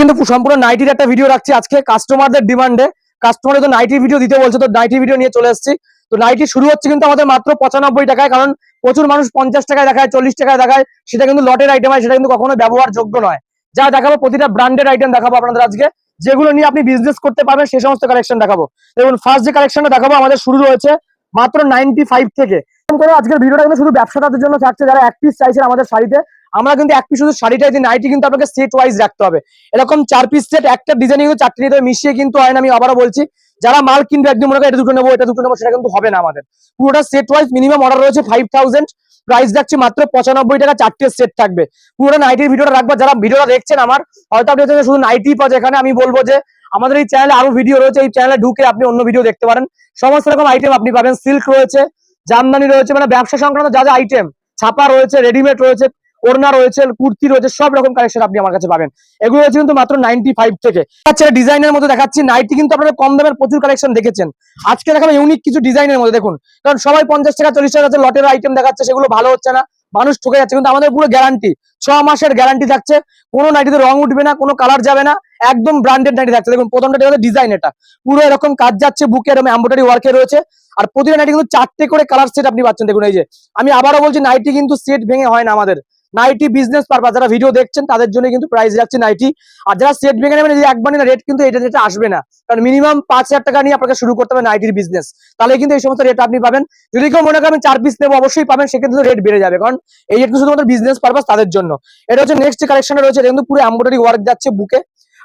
কিন্তু সম্পূর্ণ নাইটির একটা ভিডিও রাখছি। আজকে কাস্টমারদের ডিমান্ডে কাস্টমার তো নাইটির ভিডিও দিতে বলছে, তো নাইটির ভিডিও নিয়ে চলে এসেছি। তো নাইটি শুরু হচ্ছে কিন্তু আমাদের মাত্র পঁচানব্বই টাকায়, কারণ প্রচুর মানুষ পঞ্চাশ টাকায় দেখায়, চল্লিশ টাকায় দেখায়। সেটা কিন্তু লটের আইটেম হয়, সেটা কিন্তু কখনো ব্যবহারযোগ্য নয়। যা দেখাবো, প্রতিটা ব্র্যান্ডেড আইটেম দেখাবো আপনাদের আজকে। যেগুলো নিয়ে আপনি বিজনেস করতে পারবেন সেই সমস্ত কালেকশন দেখাবো। দেখুন ফার্স্ট যে কালেকশনটা দেখাবো, আমাদের শুরু রয়েছে মাত্র নাইনটি ফাইভ থেকে। এরকম করে আজকের ভিডিওটা কিন্তু শুধু ব্যবসাদারদের জন্য থাকছে, যারা এক পিস চাইছেন আমাদের শাড়িতে। আমরা কিন্তু এক পিস শুধু শাড়িটাই দিই নাইটি কিন্তু আপনাকে সেট ওয়াইজ রাখতে হবে। এরকম চার পিস সেট একটা ডিজাইন চারটি নিতে মিশিয়ে কিন্তু হয় না, আমি আবারও বলছি, যারা মাল কিনবে একদম মনে এটা দুটো নেব, এটা দুটো নেব, সেটা কিন্তু হবে না আমাদের। পুরোটা সেট ওয়াইজ মিনিমাম অর্ডার রয়েছে ফাইভ থাউজেন্ড প্রাইস যাচ্ছে মাত্র পঁচানব্বই টাকা, চারটে সেট থাকবে। পুরোটা নাইটির ভিডিওটা রাখব, যারা ভিডিওটা দেখছেন আমার, হয়তো আপনি শুধু নাইটি যায়, এখানে আমি বলব যে আমাদের এই চ্যানেলে আরও ভিডিও রয়েছে, এই চ্যানেলে ঢুকে আপনি অন্য ভিডিও দেখতে পারেন। সমস্ত রকম আইটেম আপনি পাবেন সিল্ক রয়েছে জামদানি রয়েছে মানে ব্যবসা সংক্রান্ত যা যা আইটেম ছাপা রয়েছে রেডিমেড রয়েছে, ওড়না রয়েছে, কুর্তি রয়েছে, সব রকম কালেকশন আপনি আমার কাছে পাবেন। এগুলো হচ্ছে কিন্তু মাত্র নাইনটি ফাইভ থেকে। আচ্ছা ডিজাইনের মধ্যে দেখাচ্ছি নাইটি কিন্তু আপনারা কম দামের প্রচুর কালেকশন দেখেছেন। আজকে দেখাবো ইউনিক কিছু ডিজাইনের মধ্যে, দেখুন। কারণ সবাই পঞ্চাশ টাকা, চল্লিশ টাকা, লটের আইটেম দেখাচ্ছে, সেগুলো ভালো হচ্ছে না, মানুষ ঠকে যাচ্ছে, কিন্তু আমাদের পুরো গ্যারান্টি ছ মাসের গ্যারান্টি থাকছে, কোনো নাইটিতে রং উঠবে না, কোনো কালার যাবে না একদম ব্র্যান্ডেড নাইটি থাকছে। দেখুন, প্রথমটা হচ্ছে ডিজাইন এটা। পুরো এরকম কাজ যাচ্ছে বুকে এরকম এম্ব্রয়ডারি ওয়ার্কে রয়েছে। আর প্রতিটা নাইটি কিন্তু চারটে করে কালার সেট আপনি পাচ্ছেন। দেখুন, এই যে, আমি আবারও বলছি নাইটি কিন্তু সেট ভেঙে হয় না আমাদের। নাইটি বিজনেস পারপাস যারা ভিডিও দেখছেন, তাদের জন্য কিন্তু প্রাইস রাখছি নাইটি আর যারা সেট ভেঙে নেবেন একবার রেট কিন্তু এটা যেটা আসবে না। কারণ মিনিমাম পাঁচ হাজার টাকা নিয়ে আপনাকে শুরু করতে হবে নাইটির বিজনেস তাহলে কিন্তু এই সমস্ত রেট আপনি পাবেন। যদি কেউ মনে করেন চার পিস নেব, অবশ্যই পাবেন, সেক্ষেত্রে রেট বেড়ে যাবে। কারণ এই রেট শুধুমাত্র বিজনেস পারপাস তাদের জন্য। এটা হচ্ছে নেক্সট যে কালেকশনটা রয়েছে, এটা কিন্তু পুরো এম্ব্রয়ডারি ওয়ার্ক যাচ্ছে বুকে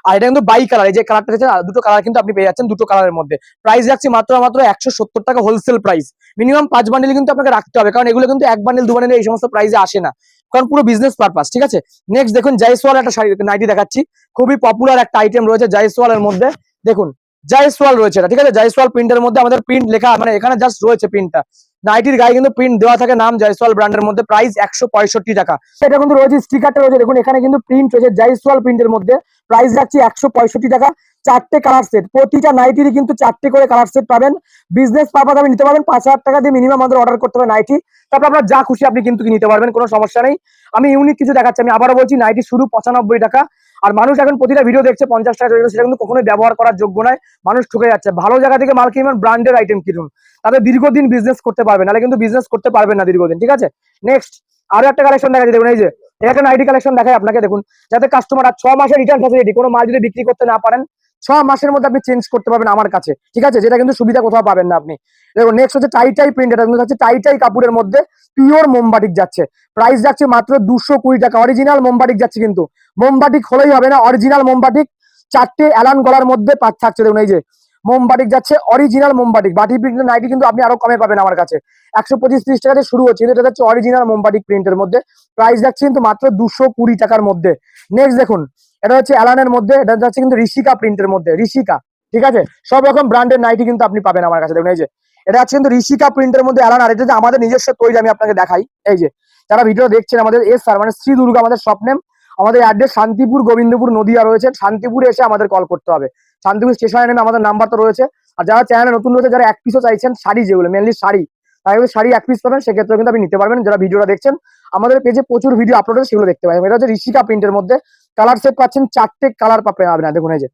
আর এটা কিন্তু বাই কালার এই যে কালারটা আর দুটো কালার কিন্তু আপনি পেয়ে যাচ্ছেন দুটো কালারের মধ্যে। প্রাইস যাচ্ছে মাত্র মাত্র একশো সত্তর টাকা হোলসেল প্রাইস মিনিমাম পাঁচ বান্ডিল কিন্তু আপনাকে রাখতে হবে, কারণ এগুলো কিন্তু এক বান্ডিল দু বান্ডিল এই সমস্ত প্রাইসে আসে না। কারণ পুরো বিজনেস পারপাস ঠিক আছে? নেক্সট দেখুন জাইসওয়াল একটা শাড়ি নাইটি দেখাচ্ছি। খুবই পপুলার একটা আইটেম রয়েছে জাইসওয়ালের মধ্যে। দেখুন জাইসওয়াল রয়েছে এটা, ঠিক আছে? জাইসওয়াল প্রিন্টের মধ্যে আমাদের প্রিন্ট লেখা মানে এখানে জাস্ট রয়েছে প্রিন্টটা নাইটির গায়ে কিন্তু প্রিন্ট দেওয়া থাকে নাম জাইসওয়াল ব্র্যান্ডের মধ্যে প্রাইস একশো পঁয়ষট্টি টাকা। এটা কিন্তু রয়েছে স্টিকারটা রয়েছে, দেখুন, এখানে কিন্তু প্রিন্ট রয়েছে জাইসওয়াল প্রিন্টের মধ্যে। প্রাইস রাখছি একশো টাকা, চারটে কালার সেট প্রতিটা নাইটিরই কিন্তু চারটে করে কালার সেট পাবেন। বিজনেস পারপাস আপনি নিতে পারবেন, পাঁচ হাজার টাকা দিয়ে মিনিমাম আমাদের অর্ডার করতে হবে নাইটি তারপর আপনার যা খুশি আপনি কিন্তু নিতে পারবেন, কোনো সমস্যা নেই। আমি ইউনিক কিছু দেখাচ্ছি, আমি আবারও বলছি নাইটি শুরু পঁচানব্বই টাকা। আর মানুষ এখন প্রতিটা ভিডিও দেখছে, পঞ্চাশ টাকা চলে সেটা কিন্তু কখনোই ব্যবহার করার যোগ্য নয়। মানুষ ঠুকে যাচ্ছে। ভালো জায়গা থেকে মাল কিনবেন ব্র্যান্ডের আইটেম কিনুন। তাদের দীর্ঘদিন বিজনেস করতে পারবেন নাহলে কিন্তু বিজনেস করতে পারবেন না দীর্ঘদিন, ঠিক আছে? নেক্সট আরও একটা কালেকশন দেখা দেখুন এই যে, এখানে আইডি কালেকশন দেখায় আপনাকে, দেখুন। যাতে কাস্টমার আর ছ মাসের রিটার্ন ফ্যাসিলিটি কোনো মাল যদি বিক্রি করতে না পারেন ছ মাসের মধ্যে আপনি চেঞ্জ করতে পারবেন আমার কাছে, ঠিক আছে? যেটা কিন্তু সুবিধা কোথাও পাবেন না আপনি। দেখুন নেক্সট হচ্ছে টাই টাই প্রিন্ট এটা কিন্তু হচ্ছে টাই টাই কাপড়ের মধ্যে পিওর মোমবাটিক যাচ্ছে। প্রাইস যাচ্ছে মাত্র দুশো কুড়ি টাকা। অরিজিনাল মোমবাটিক যাচ্ছে কিন্তু। মোমবাটিক হলেই হবে না অরিজিনাল মোমবাটিক। চারটে অ্যালান গলার মধ্যে পাঁচ থাকছে। দেখুন, এই যে মোমবাটিক যাচ্ছে অরিজিনাল মোমবাটিক। বাটি প্রিন্টের নাইটি কিন্তু আপনি আরও কমে পাবেন আমার কাছে। একশো পঁচিশ ত্রিশ টাকা শুরু হচ্ছে এটা হচ্ছে অরিজিনাল মোমবাটিক প্রিন্টের মধ্যে। প্রাইস যাচ্ছে কিন্তু মাত্র দুশো কুড়ি টাকার মধ্যে। নেক্সট দেখুন এটা হচ্ছে অ্যালানের মধ্যে, এটা যাচ্ছে কিন্তু ঋষিকা প্রিন্টের মধ্যে ঋষিকা ঠিক আছে? সব রকম ব্র্যান্ডের নাইটি কিন্তু আপনি পাবেন আমার কাছে, দেখুন এই যে। এটা হচ্ছে কিন্তু ঋষিকা প্রিন্টের মধ্যে অ্যালান আর এটা যে আমাদের নিজস্ব তৈরি আমি আপনাকে দেখাই, এই যে। যারা ভিডিও দেখছেন আমাদের এস স্যার মানে শ্রী দুর্গা, আমাদের স্বপ্নেম আমাদের অ্যাড্রেস শান্তিপুর, গোবিন্দপুর, নদিয়া রয়েছে। শান্তিপুরে এসে আমাদের কল করতে হবে। শান্তিপুর স্টেশনে নেমে আমাদের নাম্বার তো রয়েছে। আর যারা চ্যানেলে নতুন রয়েছে, যারা এক পিসও চাইছেন শাড়ি যেগুলো মেনলি শাড়ি তাই শাড়ি এক পিস পাবেন সেক্ষেত্রে কিন্তু আপনি নিতে পারবেন। যারা ভিডিওটা দেখছেন আমাদের পেজে প্রচুর ভিডিও আপলোড হয়েছে সেগুলো দেখতে পাবেন এটা হচ্ছে ঋষিকা প্রিন্টের মধ্যে। কালার সেট পাচ্ছেন, চারটে কালার পাবেন দেখুন এই যে,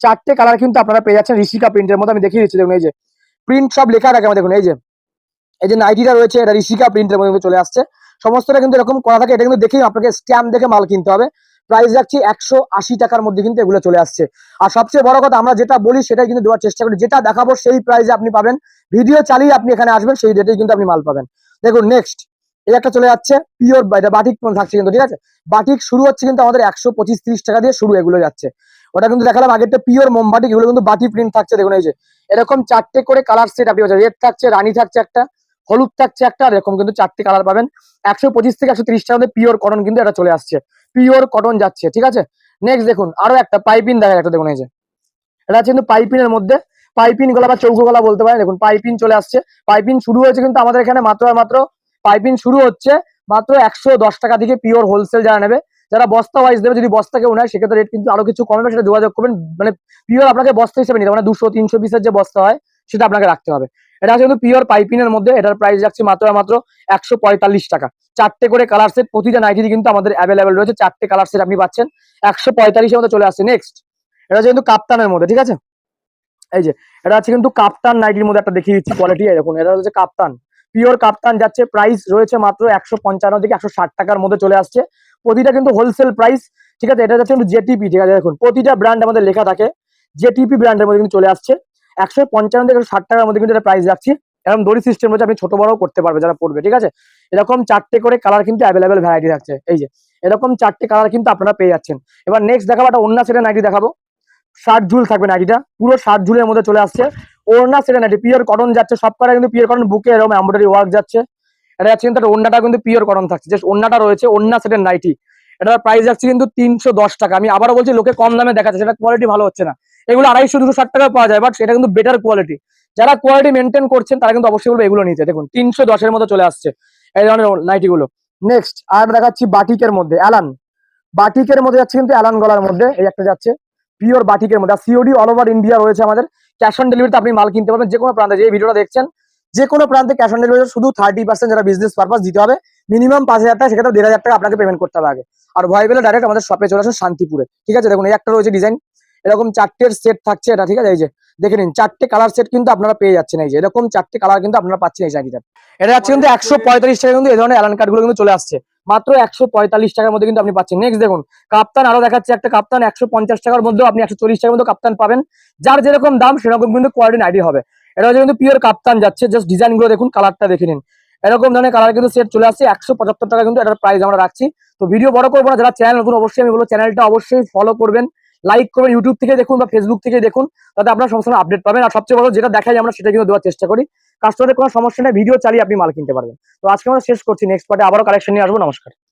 চারটে কালার কিন্তু আপনারা পেয়ে যাচ্ছেন ঋষিকা প্রিন্টের মধ্যে। আমি দেখিয়ে দিচ্ছি, দেখুন এই যে প্রিন্ট সব লেখা থাকে আমার দেখুন, এই যে এই যে নাইটিটা রয়েছে, এটা ঋষিকা প্রিন্টের মধ্যে চলে আসছে। সমস্তটা কিন্তু এরকম করা থাকে, এটা কিন্তু দেখেই আপনাকে স্ট্যাম্প দেখে মাল কিনতে হবে। প্রাইস রাখছি একশো আশি টাকার মধ্যে কিন্তু এগুলো চলে আসছে। আর সবচেয়ে বড় কথা, আমরা যেটা বলি সেটাই কিন্তু দেওয়ার চেষ্টা করি। যেটা দেখাবো সেই প্রাইসে আপনি পাবেন। ভিডিও চালিয়ে আপনি এখানে আসবেন, সেই রেটেই কিন্তু আপনি মাল পাবেন। দেখুন নেক্সট এই একটা চলে যাচ্ছে পিওর এটা বাটিক থাকছে কিন্তু, ঠিক আছে? বাটিক শুরু হচ্ছে কিন্তু আমাদের একশো পঁচিশ ত্রিশ টাকা দিয়ে শুরু এগুলো যাচ্ছে। ওটা কিন্তু দেখালাম আগেরটা পিওর মোমবাটিক এগুলো কিন্তু বাটি প্রিন্ট থাকছে, দেখুন এই যে। এরকম চারটে করে কালার সেট আপনি রেড থাকছে, রানী থাকছে একটা, হলুদ থাকছে একটা এরকম কিন্তু চারটে কালার পাবেন। একশো পঁচিশ থেকে একশো ত্রিশ টাকা পিওর কটন কিন্তু এটা চলে আসছে। পিওর কটন যাচ্ছে, ঠিক আছে? নেক্সট দেখুন, আরও একটা পাইপিন দেখা একটা দেখুন এই যে। এটা হচ্ছে কিন্তু পাইপিনের মধ্যে। পাইপিন গলা বা চৌকো গলা বলতে পারেন। দেখুন পাইপিন চলে আসছে। পাইপিন শুরু হয়েছে কিন্তু আমাদের এখানে মাত্র মাত্র পাইপিন শুরু হচ্ছে, মাত্র একশো দশ টাকা থেকে পিওর হোলসেল যারা নেবে, যারা বস্তা ওয়াইজ দেবে যদি বস্তা কেউ নেয়, সেক্ষেত্রে রেট কিন্তু আরও কিছু কমবে সেটা যোগাযোগ করবেন। মানে পিওর আপনাকে বস্তা হিসেবে নিতে মানে দুশো, তিনশো পিসের যে বস্তা হয়, সেটা আপনাকে রাখতে হবে। এটা হচ্ছে কিন্তু পিওর পাইপিনের মধ্যে, এটার প্রাইস যাচ্ছে মাত্র মাত্র একশো পঁয়তাল্লিশ টাকা। চারটে করে কালার সেট প্রতিটা নাইটি কিন্তু আমাদের অ্যাভেলেবেল রয়েছে, চারটে কালার সেট আপনি পাচ্ছেন, একশো পঁয়তাল্লিশের মধ্যে চলে আসছে। নেক্সট এটা হচ্ছে কিন্তু কাপ্তানের মধ্যে, ঠিক আছে? এই যে, এটা হচ্ছে কিন্তু কাপ্তান নাইটির মধ্যে একটা দেখিয়ে দিচ্ছি কোয়ালিটি দেখুন, এটা হচ্ছে কাপ্তান পিওর কাপ্তান যাচ্ছে প্রাইস রয়েছে মাত্র একশো পঞ্চান্ন থেকে একশো ষাট টাকার মধ্যে চলে আসছে। প্রতিটা কিন্তু হোলসেল প্রাইস ঠিক আছে? এটা যাচ্ছে জেটিপি ঠিক আছে? দেখুন, প্রতিটা ব্র্যান্ড আমাদের লেখা থাকে জেটিপি ব্র্যান্ডের মধ্যে কিন্তু চলে আসছে। একশো পঞ্চান্ন থেকে ষাট টাকার মধ্যে কিন্তু এটা প্রাইস রাখছি এরকম দড়ি সিস্টেম রয়েছে, আপনি ছোট বড়ও করতে পারবে যারা পড়বে, ঠিক আছে? এরকম চারটে করে কালার কিন্তু অ্যাভেলেবেল ভ্যারাইটি থাকছে, এই যে। এরকম চারটে কালার কিন্তু আপনারা পেয়ে যাচ্ছেন। এবার নেক্সট দেখাবো, একটা অন্য সেটের নাইটি দেখাবো। ষাট ঝুল থাকবে নাইটিটা পুরো ষাট ঝুলের মধ্যে চলে আসছে। ওড়না সেটের নাইটি পিওর কটন যাচ্ছে, সব কটা কিন্তু পিওর কটন বুকে এরকম এমব্রয়ডারি ওয়ার্ক যাচ্ছে। এটা যাচ্ছে কিন্তু ওড়নাটা কিন্তু পিওর কটন থাকছে জাস্ট ওড়নাটা রয়েছে, ওড়না সেটের নাইটি এটার প্রাইস যাচ্ছে কিন্তু তিনশো দশ টাকা। আমি আবারও বলছি, লোকে কম দামে দেখাচ্ছে, সেটা কোয়ালিটি ভালো হচ্ছে না। এগুলো আড়াইশো, দুশো ষাট টাকা পাওয়া যায় বাট সেটা কিন্তু বেটার কোয়ালিটি যারা কোয়ালিটি মেনটেন করছেন, তারা কিন্তু অবশ্যই বলবে এগুলো নিতে দেখুন, তিনশো দশের মতো চলে আসছে এই ধরনের নাইটি গুলো নেক্সট আর দেখাচ্ছি বাটিকের মধ্যে অ্যালান বাটিকের মধ্যে যাচ্ছে কিন্তু অ্যালান গলার মধ্যে, এই একটা যাচ্ছে। পিওর বাটিকের মধ্যে, আর সিওডি অল ওভার ইন্ডিয়া রয়েছে আমাদের। ক্যাশ অন ডেলিভারিতে আপনি মাল কিনতে পারবেন যে কোনো প্রান্তে, যে ভিডিওটা দেখছেন যে কোনো প্রান্তে ক্যাশ অন ডেলিভারি শুধু থার্টি পার্সেন্ট যারা বিজনেস পারপাস দিতে হবে মিনিমাম পাঁচ হাজার টাকা, সেক্ষেত্রে দেড় হাজার টাকা আপনাকে পেমেন্ট করতে হবে আগে। আর ভয় পেলে ডাইরেক্ট আমাদের শপে চলে আসুন শান্তিপুরে। ঠিক আছে? দেখুন, এই একটা রয়েছে ডিজাইন এরকম চারটের সেট থাকছে এটা, ঠিক আছে? এই যে, দেখে নিন, চারটে কালার সেট কিন্তু আপনারা পেয়ে যাচ্ছেন, এই যে। এরকম চারটে কালার কিন্তু আপনারা পাচ্ছেন এই শাড়িটা এটা যাচ্ছে কিন্তু একশো পঁয়তাল্লিশ টাকা কিন্তু এই ধরনের অ্যালান কার্ডগুলো কিন্তু চলে আসছে। মাত্র একশো পঁয়তাল্লিশ টাকার মধ্যে কিন্তু আপনি পাচ্ছেন। নেক্সট দেখুন, কাপ্তান আরও দেখাচ্ছে, একটা কাপ্তান একশো পঞ্চাশ টাকার মধ্যে আপনি একশো চল্লিশ টাকার মধ্যে কাপ্তান পাবেন। যার যেরকম দাম, সেরকম কিন্তু কোয়ালিটি আইডি হবে। এটা হচ্ছে কিন্তু পিওর কাপ্তান যাচ্ছে জাস্ট ডিজাইনগুলো দেখুন কালারটা দেখে নিন। এরকম ধরনের কালার কিন্তু সেট চলে আসছে, একশো পঁচাত্তর টাকা কিন্তু এটার প্রাইস আমরা রাখছি। তো ভিডিও বড় করব না, যারা চ্যানেল নতুন, অবশ্যই আমি বলব চ্যানেলটা অবশ্যই ফলো করবেন। লাইক করবেন ইউটিউব থেকে দেখুন বা ফেসবুক থেকে দেখুন, তাতে আপনারা সমস্যা আপডেট পাবেন। আর সবচেয়ে বড় যেটা দেখাই, আমরা সেটা কিন্তু দেওয়ার চেষ্টা করি। কাস্টমারের কোনো সমস্যা নেই ভিডিও চালিয়ে আপনি মাল কিনতে পারবেন। তো আজকে আমরা শেষ করছি নেক্সট পার্টে আবারও কালেকশন নিয়ে আসব। নমস্কার।